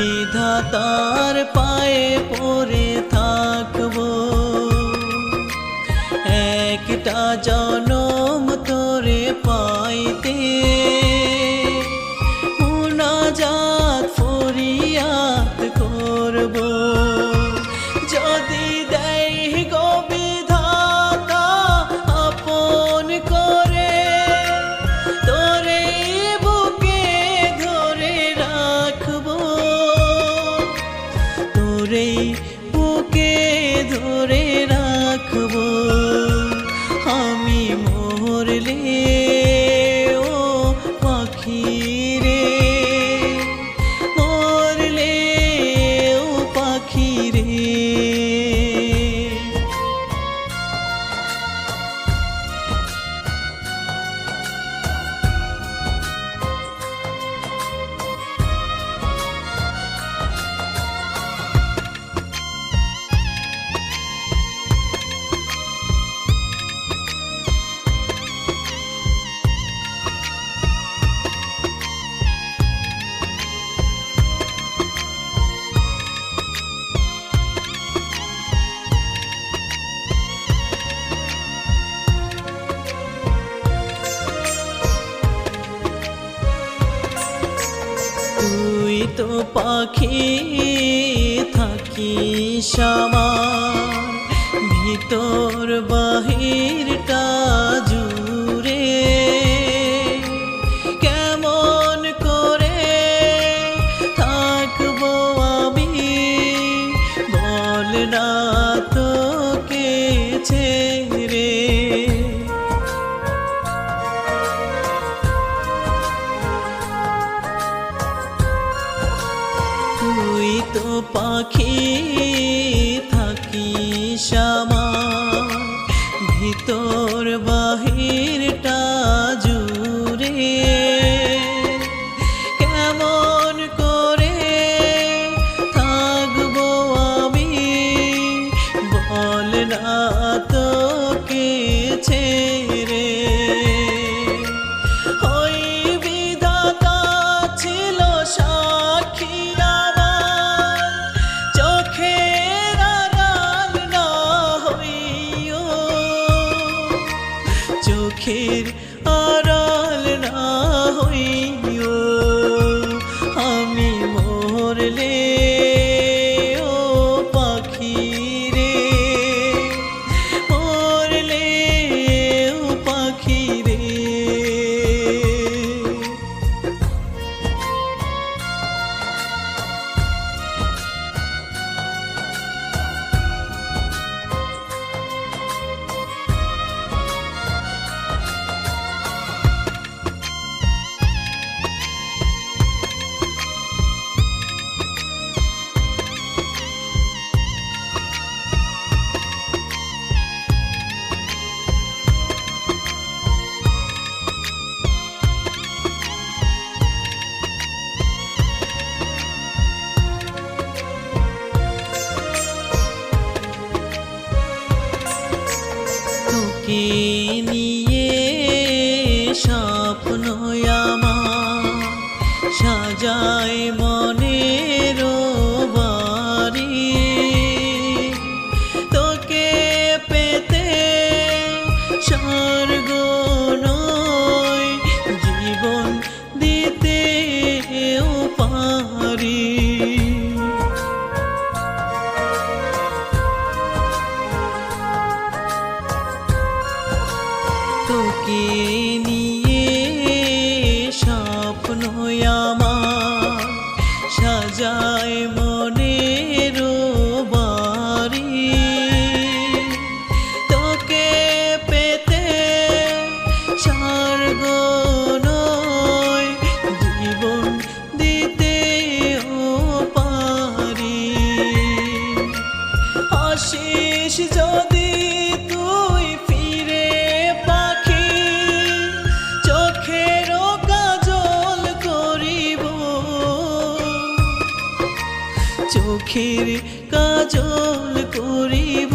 বিধাতার পায়ে পড়ে থাকব। একটা জন বুকে ধরে রাখব। আমি মোরলে তুই তো পাখি থাকিস আমার। ভিতর বাহিরটা জুড়ে কেমন করে থাকব আমি? বল না তোকে ছেড়ে তো পাখি থাকি সামার ভিতর বাহিরটা জুড়ে 上。আসিস যদি তুই ফিরে পাখি চোখের কাজল করিব। চোখের কাজল করিব।